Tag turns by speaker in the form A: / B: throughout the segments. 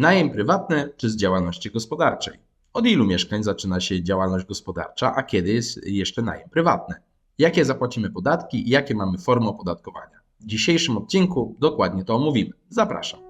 A: Najem prywatny czy z działalności gospodarczej? Od ilu mieszkań zaczyna się działalność gospodarcza, a kiedy jest jeszcze najem prywatny? Jakie zapłacimy podatki i jakie mamy formy opodatkowania? W dzisiejszym odcinku dokładnie to omówimy. Zapraszam.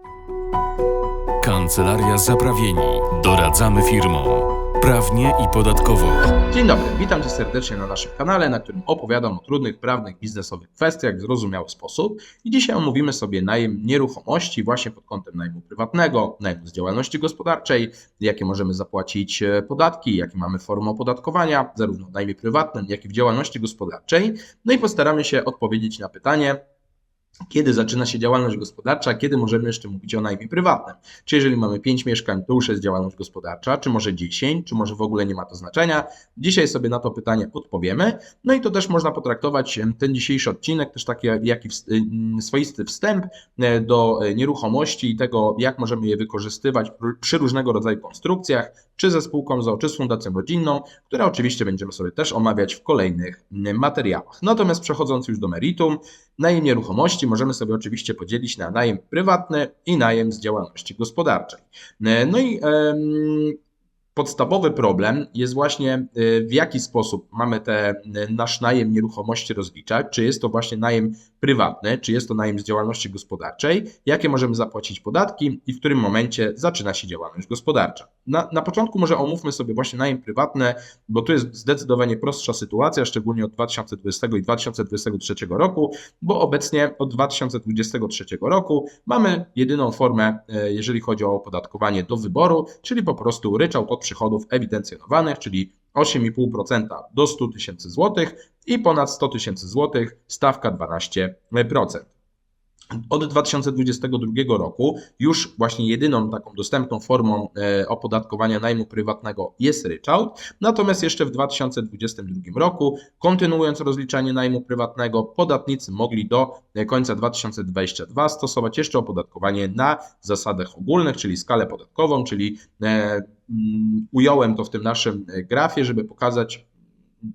B: Kancelaria Zaprawieni. Doradzamy firmom. Prawnie i podatkowo.
A: Dzień dobry, witam Cię serdecznie na naszym kanale, na którym opowiadam o trudnych prawnych, biznesowych kwestiach w zrozumiały sposób. I dzisiaj omówimy sobie najem nieruchomości właśnie pod kątem najmu prywatnego, najmu z działalności gospodarczej, jakie możemy zapłacić e, podatki, jakie mamy formy opodatkowania, zarówno w najmie prywatnym, jak i w działalności gospodarczej. No i postaramy się odpowiedzieć na pytanie, kiedy zaczyna się działalność gospodarcza, kiedy możemy jeszcze mówić o najmie prywatnym. Czy jeżeli mamy 5 mieszkań, to już jest działalność gospodarcza, czy może 10, czy może w ogóle nie ma to znaczenia. Dzisiaj sobie na to pytanie odpowiemy. No i to też można potraktować ten dzisiejszy odcinek, też taki jaki wst- ym, swoisty wstęp e, do e, nieruchomości i tego, jak możemy je wykorzystywać pr- przy różnego rodzaju konstrukcjach, czy ze spółką ZOO, czy z fundacją rodzinną, które oczywiście będziemy sobie też omawiać w kolejnych materiałach. Natomiast przechodząc już do meritum, Najem nieruchomości możemy sobie oczywiście podzielić na najem prywatny i najem z działalności gospodarczej. No i podstawowy problem jest właśnie e, w jaki sposób mamy te, nasz najem nieruchomości rozliczać, czy jest to właśnie najem prywatny, czy jest to najem z działalności gospodarczej, jakie możemy zapłacić podatki i w którym momencie zaczyna się działalność gospodarcza. Na, na początku może omówmy sobie właśnie najem prywatny, bo tu jest zdecydowanie prostsza sytuacja, szczególnie od 2020 i 2023 roku, bo obecnie od 2023 roku mamy jedyną formę, e, jeżeli chodzi o opodatkowanie do wyboru, czyli po prostu ryczałt od przychodów ewidencjonowanych, czyli 8,5% do 100 tysięcy złotych i ponad 100 tysięcy złotych stawka 12%. Od 2022 roku już właśnie jedyną taką dostępną formą e, opodatkowania najmu prywatnego jest ryczałt, natomiast jeszcze w 2022 roku, kontynuując rozliczanie najmu prywatnego, podatnicy mogli do e, końca 2022 stosować jeszcze opodatkowanie na zasadach ogólnych, czyli skalę podatkową, czyli e, mm, ująłem to w tym naszym grafie, żeby pokazać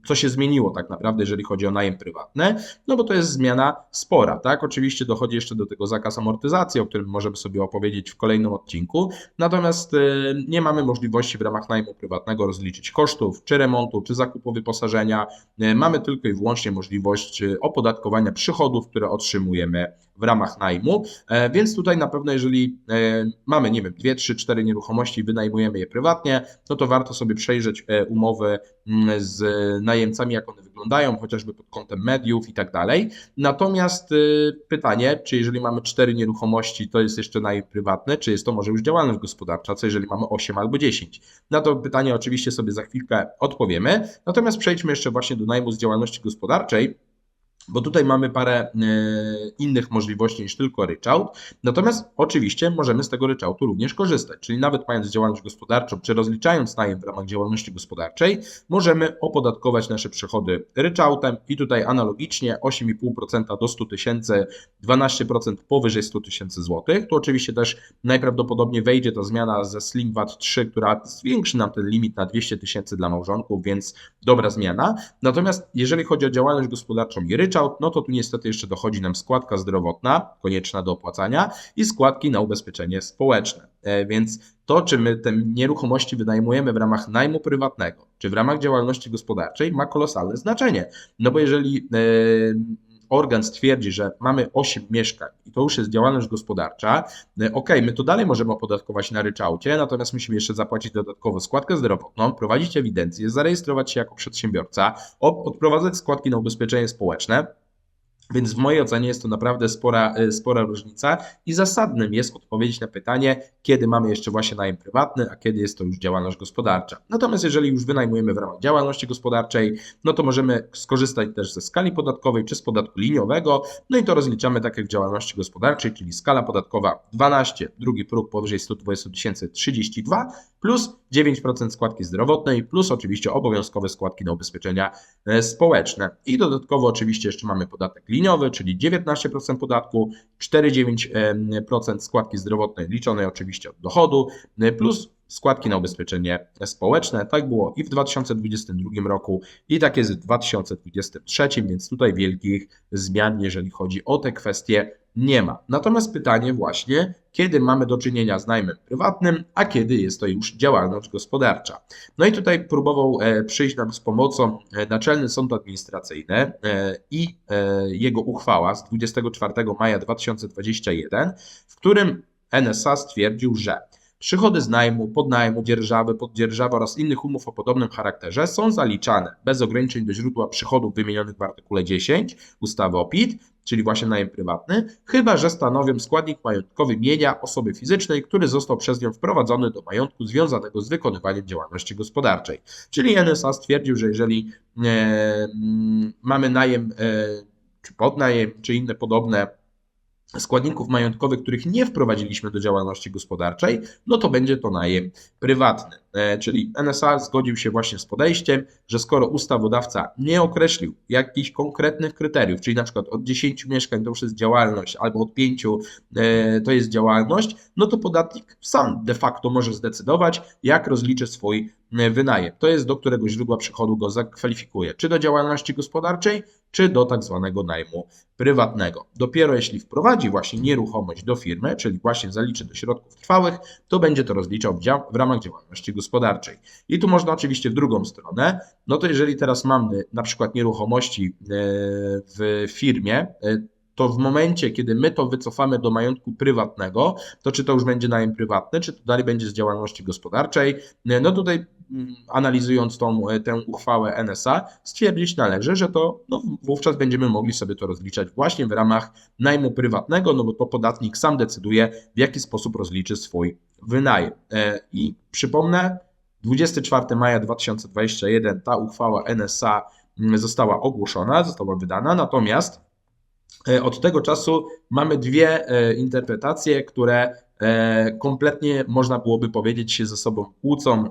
A: co się zmieniło tak naprawdę, jeżeli chodzi o najem prywatny, no bo to jest zmiana spora, tak? Oczywiście dochodzi jeszcze do tego zakaz amortyzacji, o którym możemy sobie opowiedzieć w kolejnym odcinku, natomiast y, nie mamy możliwości w ramach najmu prywatnego rozliczyć kosztów, czy remontu, czy zakupu wyposażenia, Y, mamy tylko i wyłącznie możliwość y, opodatkowania przychodów, które otrzymujemy w ramach najmu, E, więc tutaj na pewno jeżeli e, mamy, nie wiem, dwie, trzy, cztery nieruchomości i wynajmujemy je prywatnie, no to warto sobie przejrzeć e, umowy mm, z najemcami, jak one wyglądają, chociażby pod kątem mediów i tak dalej. Natomiast y, pytanie, czy jeżeli mamy cztery nieruchomości, to jest jeszcze najem prywatny, czy jest to może już działalność gospodarcza, co jeżeli mamy 8 albo 10? Na to pytanie oczywiście sobie za chwilkę odpowiemy. Natomiast przejdźmy jeszcze właśnie do najmu z działalności gospodarczej. Bo tutaj mamy parę e, innych możliwości niż tylko ryczałt. Natomiast oczywiście możemy z tego ryczałtu również korzystać. Czyli nawet mając działalność gospodarczą, czy rozliczając najem w ramach działalności gospodarczej, możemy opodatkować nasze przychody ryczałtem i tutaj analogicznie 8,5% do 100 tysięcy, 12% powyżej 100 tysięcy złotych. Tu oczywiście też najprawdopodobniej wejdzie ta zmiana ze Slim VAT 3, która zwiększy nam ten limit na 200 tysięcy dla małżonków, więc dobra zmiana. Natomiast jeżeli chodzi o działalność gospodarczą i ryczałt, no to tu niestety jeszcze dochodzi nam składka zdrowotna, konieczna do opłacania i składki na ubezpieczenie społeczne. E, Więc to, czy my te nieruchomości wynajmujemy w ramach najmu prywatnego, czy w ramach działalności gospodarczej, ma kolosalne znaczenie. No bo jeżeli e, organ stwierdzi, że mamy 8 mieszkań i to już jest działalność gospodarcza, e, ok, my to dalej możemy opodatkować na ryczałcie, natomiast musimy jeszcze zapłacić dodatkowo składkę zdrowotną, prowadzić ewidencję, zarejestrować się jako przedsiębiorca, odprowadzać składki na ubezpieczenie społeczne. Więc w mojej ocenie jest to naprawdę spora, e, spora różnica i zasadnym jest odpowiedzieć na pytanie, kiedy mamy jeszcze właśnie najem prywatny, a kiedy jest to już działalność gospodarcza. Natomiast jeżeli już wynajmujemy w ramach działalności gospodarczej, no to możemy skorzystać też ze skali podatkowej czy z podatku liniowego, no i to rozliczamy tak jak w działalności gospodarczej, czyli skala podatkowa 12, drugi próg powyżej 120 tysięcy 32, plus 9% składki zdrowotnej, plus oczywiście obowiązkowe składki na ubezpieczenia e, społeczne. I dodatkowo oczywiście jeszcze mamy podatek liniowy, czyli 19% podatku, 4,9% składki zdrowotnej liczonej oczywiście od dochodu, plus składki na ubezpieczenie społeczne. Tak było i w 2022 roku, i tak jest w 2023, więc tutaj wielkich zmian, jeżeli chodzi o te kwestie, nie ma. Natomiast pytanie właśnie, kiedy mamy do czynienia z najmem prywatnym, a kiedy jest to już działalność gospodarcza. No i tutaj próbował e, przyjść nam z pomocą e, Naczelny Sąd Administracyjny e, i jego uchwała z 24 maja 2021, w którym NSA stwierdził, że Przychody z najmu, podnajmu, dzierżawy, poddzierżawy oraz innych umów o podobnym charakterze są zaliczane bez ograniczeń do źródła przychodów wymienionych w artykule 10 ustawy o PIT, czyli właśnie najem prywatny, chyba że stanowią składnik majątkowy mienia osoby fizycznej, który został przez nią wprowadzony do majątku związanego z wykonywaniem działalności gospodarczej. Czyli NSA stwierdził, że jeżeli e, mm, mamy najem, e, czy podnajem, czy inne podobne składników majątkowych, których nie wprowadziliśmy do działalności gospodarczej, no to będzie to najem prywatny. E, Czyli NSA zgodził się właśnie z podejściem, że skoro ustawodawca nie określił jakichś konkretnych kryteriów, czyli na przykład od 10 mieszkań to już jest działalność, albo od 5 e, to jest działalność, no to podatnik sam de facto może zdecydować, jak rozliczy swój e, wynajem. To jest do którego źródła przychodu go zakwalifikuje, czy do działalności gospodarczej, czy do tak zwanego najmu prywatnego. Dopiero jeśli wprowadzi właśnie nieruchomość do firmy, czyli właśnie zaliczy do środków trwałych, to będzie to rozliczał w, w ramach działalności gospodarczej. I tu można oczywiście w drugą stronę, no to jeżeli teraz mamy na przykład nieruchomości e, w firmie, e, to w momencie, kiedy my to wycofamy do majątku prywatnego, to czy to już będzie najem prywatny, czy to dalej będzie z działalności gospodarczej. E, No tutaj mm, analizując tą, tę uchwałę NSA, stwierdzić należy, że to no, wówczas będziemy mogli sobie to rozliczać właśnie w ramach najmu prywatnego, no bo to podatnik sam decyduje, w jaki sposób rozliczy swój wynajem. E, I przypomnę, 24 maja 2021 ta uchwała NSA mm, została ogłoszona, została wydana, natomiast e, od tego czasu mamy dwie e, interpretacje, które kompletnie można byłoby powiedzieć się ze sobą kłócą e,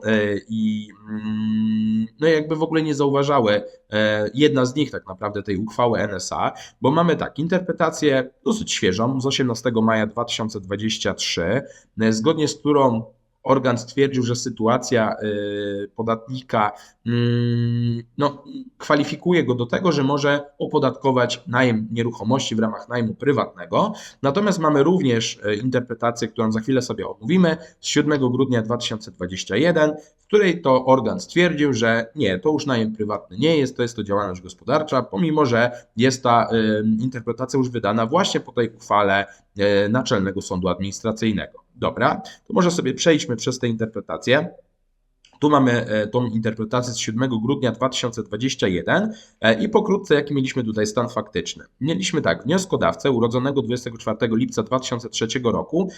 A: i mm, no jakby w ogóle nie zauważały e, jedna z nich tak naprawdę tej uchwały NSA, bo mamy tak, interpretację dosyć świeżą z 18 maja 2023, e, zgodnie z którą organ stwierdził, że sytuacja y, podatnika mm, no, kwalifikuje go do tego, że może opodatkować najem nieruchomości w ramach najmu prywatnego. Natomiast mamy również y, interpretację, którą za chwilę sobie omówimy, z 7 grudnia 2021, w której to organ stwierdził, że nie, to już najem prywatny nie jest, to jest to działalność gospodarcza, pomimo że jest ta y, interpretacja już wydana właśnie po tej uchwale Naczelnego Sądu Administracyjnego. Dobra, to może sobie przejdźmy przez tę interpretację. Tu mamy e, tą interpretację z 7 grudnia 2021 e, i pokrótce jaki mieliśmy tutaj stan faktyczny. Mieliśmy tak, wnioskodawcę urodzonego 24 lipca 2003 roku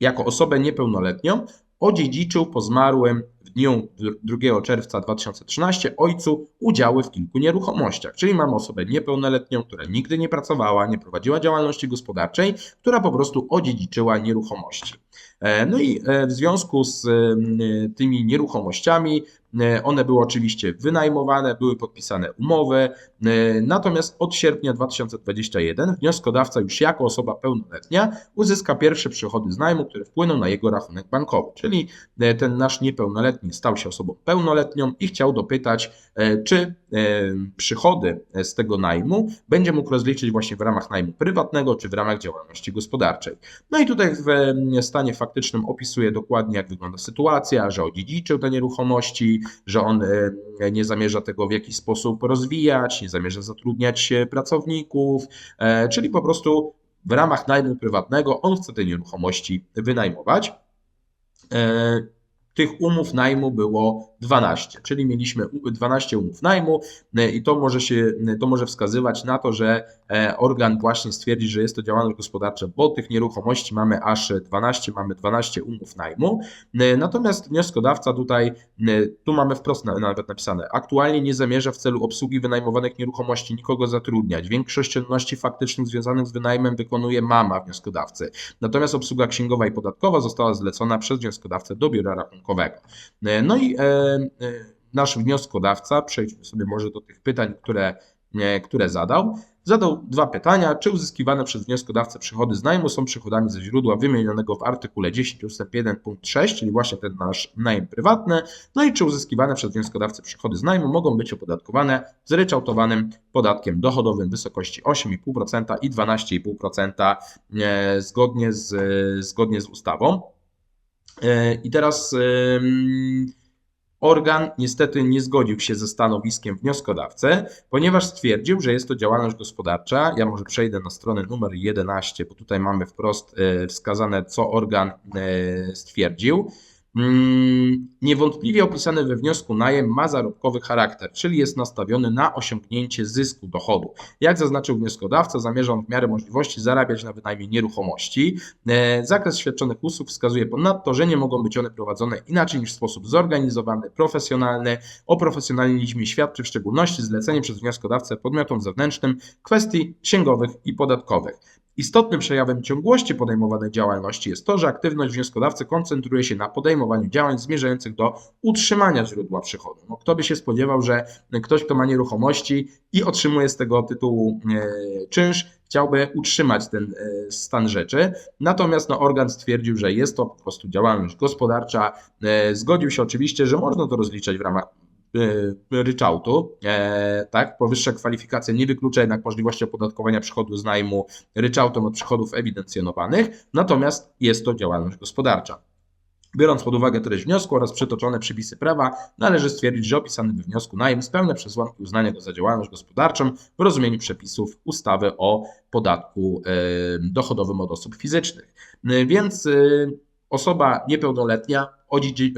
A: jako osobę niepełnoletnią odziedziczył po zmarłym w dniu 2 czerwca 2013 ojcu udziały w kilku nieruchomościach. Czyli mamy osobę niepełnoletnią, która nigdy nie pracowała, nie prowadziła działalności gospodarczej, która po prostu odziedziczyła nieruchomości. E, No i e, w związku z e, tymi nieruchomościami, one były oczywiście wynajmowane, były podpisane umowy, e, natomiast od sierpnia 2021 wnioskodawca już jako osoba pełnoletnia uzyska pierwsze przychody z najmu, które wpłyną na jego rachunek bankowy, czyli e, ten nasz niepełnoletni stał się osobą pełnoletnią i chciał dopytać, e, czy e, przychody z tego najmu będzie mógł rozliczyć właśnie w ramach najmu prywatnego, czy w ramach działalności gospodarczej. No i tutaj w e, stanie faktycznym opisuje dokładnie, jak wygląda sytuacja, że odziedziczył te nieruchomości, że on e, nie zamierza tego w jakiś sposób rozwijać, nie zamierza zatrudniać e, pracowników, e, czyli po prostu w ramach najmu prywatnego on chce te nieruchomości wynajmować. E, Tych umów najmu było 12, czyli mieliśmy u- 12 umów najmu e, i to może się, to może wskazywać na to, że e, organ właśnie stwierdzi, że jest to działalność gospodarcza, bo tych nieruchomości mamy aż 12, mamy 12 umów najmu. E, Natomiast wnioskodawca tutaj, e, tu mamy wprost na- nawet napisane, aktualnie nie zamierza w celu obsługi wynajmowanych nieruchomości nikogo zatrudniać. Większość czynności faktycznych związanych z wynajmem wykonuje mama wnioskodawcy. Natomiast obsługa księgowa i podatkowa została zlecona przez wnioskodawcę do biura rachunkowego. E, No i e, e, nasz wnioskodawca, przejdźmy sobie może do tych pytań, które, które zadał. zadał dwa pytania. Czy uzyskiwane przez wnioskodawcę przychody z najmu są przychodami ze źródła wymienionego w artykule 10 ust. 1 punkt 6, czyli właśnie ten nasz najem prywatny. No i czy uzyskiwane przez wnioskodawcę przychody z najmu mogą być opodatkowane zryczałtowanym podatkiem dochodowym w wysokości 8,5% i 12,5% e, zgodnie z, zgodnie z ustawą. E, I teraz organ niestety nie zgodził się ze stanowiskiem wnioskodawcy, ponieważ stwierdził, że jest to działalność gospodarcza. Ja może przejdę na stronę numer 11, bo tutaj mamy wprost e, wskazane, co organ e, stwierdził. Mm, Niewątpliwie opisany we wniosku najem ma zarobkowy charakter, czyli jest nastawiony na osiągnięcie zysku dochodu. Jak zaznaczył wnioskodawca, zamierza on w miarę możliwości zarabiać na wynajmie nieruchomości. E, Zakres świadczonych usług wskazuje ponadto, że nie mogą być one prowadzone inaczej niż w sposób zorganizowany, profesjonalny. O profesjonalizmie świadczy w szczególności zlecenie przez wnioskodawcę podmiotom zewnętrznym kwestii księgowych i podatkowych. Istotnym przejawem ciągłości podejmowanej działalności jest to, że aktywność wnioskodawcy koncentruje się na podejmowaniu działań zmierzających do utrzymania źródła przychodu. No, kto by się spodziewał, że ktoś, kto ma nieruchomości i otrzymuje z tego tytułu e, czynsz, chciałby utrzymać ten e, stan rzeczy. Natomiast no, organ stwierdził, że jest to po prostu działalność gospodarcza. E, zgodził się oczywiście, że można to rozliczać w ramach ryczałtu. E, tak, powyższa kwalifikacja nie wyklucza jednak możliwości opodatkowania przychodu z najmu ryczałtem od przychodów ewidencjonowanych, natomiast jest to działalność gospodarcza. Biorąc pod uwagę treść wniosku oraz przytoczone przepisy prawa, należy stwierdzić, że opisany we wniosku najem spełnia przesłanki uznania go za działalność gospodarczą w rozumieniu przepisów ustawy o podatku e, dochodowym od osób fizycznych. E, Więc e, osoba niepełnoletnia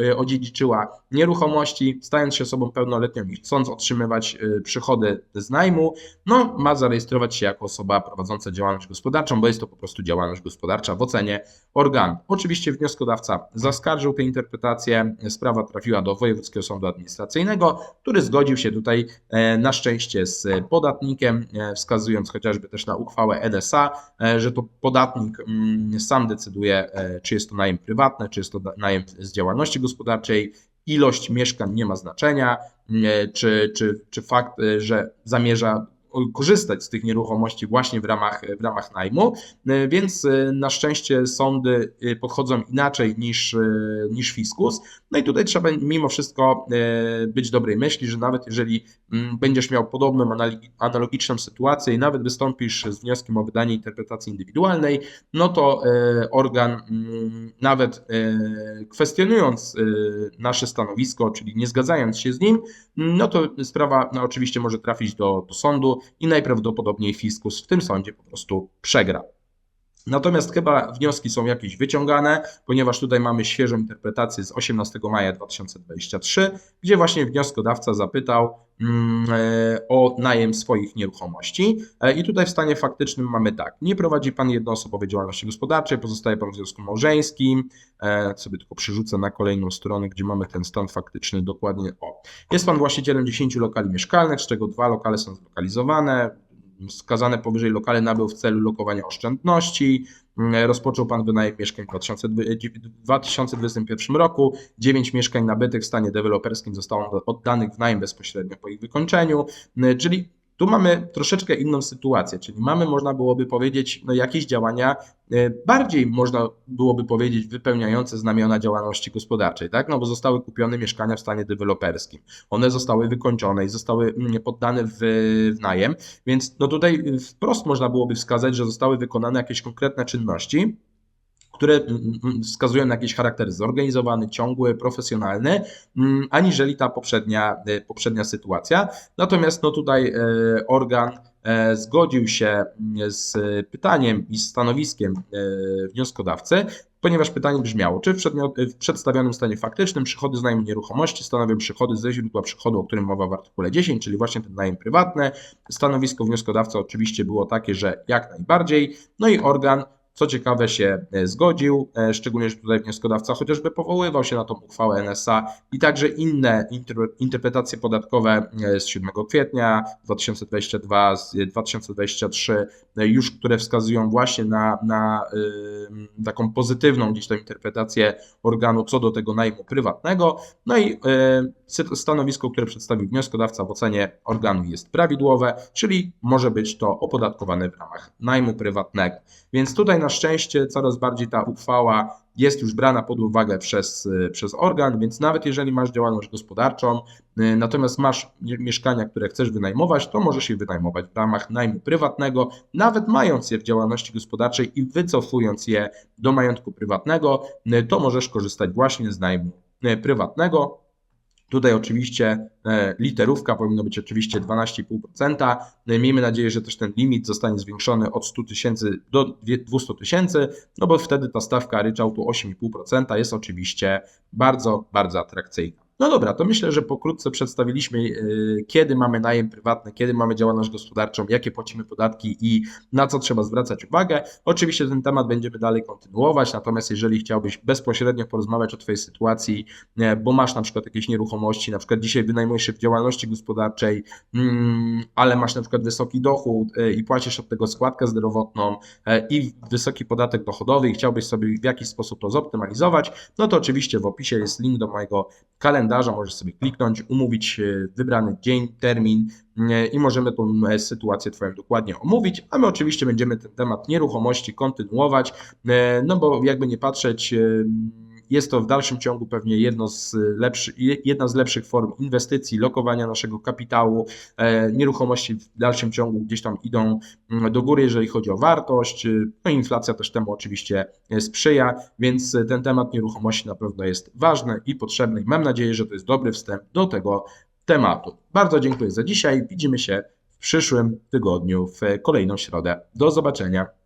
A: e, odziedziczyła nieruchomości, stając się osobą pełnoletnią i chcąc otrzymywać e, przychody z najmu, no, ma zarejestrować się jako osoba prowadząca działalność gospodarczą, bo jest to po prostu działalność gospodarcza w ocenie organu. Oczywiście wnioskodawca zaskarżył tę interpretację, sprawa trafiła do Wojewódzkiego Sądu Administracyjnego, który zgodził się tutaj e, na szczęście z podatnikiem, wskazując chociażby też na uchwałę NSA, e, że to podatnik mm, sam decyduje, czy jest to najem prywatny, czy jest to najem z działalności gospodarczej. Ilość mieszkań nie ma znaczenia, e, czy, czy, czy fakt, e, że zamierza korzystać z tych nieruchomości właśnie w ramach, w ramach najmu, E, więc e, na szczęście sądy e, podchodzą inaczej niż, niż fiskus. No i tutaj trzeba mimo wszystko być dobrej myśli, że nawet jeżeli mm, będziesz miał podobną analogiczną sytuację i nawet wystąpisz z wnioskiem o wydanie interpretacji indywidualnej, no to organ mm, nawet kwestionując nasze stanowisko, czyli nie zgadzając się z nim, no to sprawa no, oczywiście może trafić do, do sądu i najprawdopodobniej fiskus w tym sądzie po prostu przegra. Natomiast chyba wnioski są jakieś wyciągane, ponieważ tutaj mamy świeżą interpretację z 18 maja 2023, gdzie właśnie wnioskodawca zapytał mm, e, o najem swoich nieruchomości. E, I tutaj w stanie faktycznym mamy tak: nie prowadzi pan jednoosobowej działalności gospodarczej, pozostaje pan w związku małżeńskim. E, Sobie tylko przerzucę na kolejną stronę, gdzie mamy ten stan faktyczny dokładnie. O, jest pan właścicielem 10 lokali mieszkalnych, z czego dwa lokale są zlokalizowane. Wskazane powyżej lokale nabył w celu lokowania oszczędności. Mm, Rozpoczął Pan wynajem mieszkań w 2020 2021 roku. 9 mieszkań nabytych w stanie deweloperskim zostało oddanych w najem bezpośrednio po ich wykończeniu. Mm, Czyli tu mamy troszeczkę inną sytuację, czyli mamy, można byłoby powiedzieć, no jakieś działania e, bardziej, można byłoby powiedzieć, wypełniające znamiona działalności gospodarczej, tak? No bo zostały kupione mieszkania w stanie deweloperskim. One zostały wykończone i zostały mm, poddane w, w najem, więc no tutaj wprost można byłoby wskazać, że zostały wykonane jakieś konkretne czynności, które mm, mm, wskazują na jakiś charakter zorganizowany, ciągły, profesjonalny, mm, aniżeli ta poprzednia, e, poprzednia sytuacja. Natomiast no tutaj e, organ e, zgodził się z pytaniem i stanowiskiem wnioskodawcy, ponieważ pytanie brzmiało, czy w, w przedstawionym stanie faktycznym przychody z najmu nieruchomości stanowią przychody ze źródła przychodu, o którym mowa w artykule 10, czyli właśnie ten najem prywatny. Stanowisko wnioskodawcy oczywiście było takie, że jak najbardziej. No i organ co ciekawe się e, zgodził, e, szczególnie, że tutaj wnioskodawca chociażby powoływał się na tą uchwałę NSA i także inne inter- interpretacje podatkowe e, z 7 kwietnia 2022, z 2023, e, już które wskazują właśnie na, na taką pozytywną gdzieś tam interpretację organu co do tego najmu prywatnego. No i stanowisko, które przedstawił wnioskodawca w ocenie organu jest prawidłowe, czyli może być to opodatkowane w ramach najmu prywatnego. Więc tutaj na szczęście coraz bardziej ta uchwała jest już brana pod uwagę przez, y, przez organ, więc nawet jeżeli masz działalność gospodarczą, y, natomiast masz mie- mieszkania, które chcesz wynajmować, to możesz je wynajmować w ramach najmu prywatnego, nawet mając je w działalności gospodarczej i wycofując je do majątku prywatnego, y, to możesz korzystać właśnie z najmu prywatnego. Tutaj oczywiście e, literówka powinno być oczywiście 12,5%. E, Miejmy nadzieję, że też ten limit zostanie zwiększony od 100 tysięcy do dwie- 200 tysięcy, no bo wtedy ta stawka ryczałtu 8,5% jest oczywiście bardzo, bardzo atrakcyjna. No dobra, to myślę, że pokrótce przedstawiliśmy, e, kiedy mamy najem prywatny, kiedy mamy działalność gospodarczą, jakie płacimy podatki i na co trzeba zwracać uwagę. Oczywiście ten temat będziemy dalej kontynuować, natomiast jeżeli chciałbyś bezpośrednio porozmawiać o Twojej sytuacji, e, bo masz na przykład jakieś nieruchomości, na przykład dzisiaj wynajmujesz się w działalności gospodarczej, mm, ale masz na przykład wysoki dochód e, i płacisz od tego składkę zdrowotną i wysoki podatek dochodowy i chciałbyś sobie w jakiś sposób to zoptymalizować, no to oczywiście w opisie jest link do mojego kalendarza, możesz sobie kliknąć, umówić wybrany dzień, termin i możemy tą e, sytuację Twoją dokładnie omówić, a my oczywiście będziemy ten temat nieruchomości kontynuować, e, no bo jakby nie patrzeć, jest to w dalszym ciągu pewnie jedno z lepszy, jedna z lepszych form inwestycji, lokowania naszego kapitału. E, Nieruchomości w dalszym ciągu gdzieś tam idą mm, do góry, jeżeli chodzi o wartość. E, No inflacja też temu oczywiście e, sprzyja, więc ten temat nieruchomości na pewno jest ważny i potrzebny. Mam nadzieję, że to jest dobry wstęp do tego tematu. Bardzo dziękuję za dzisiaj. Widzimy się w przyszłym tygodniu, w kolejną środę. Do zobaczenia.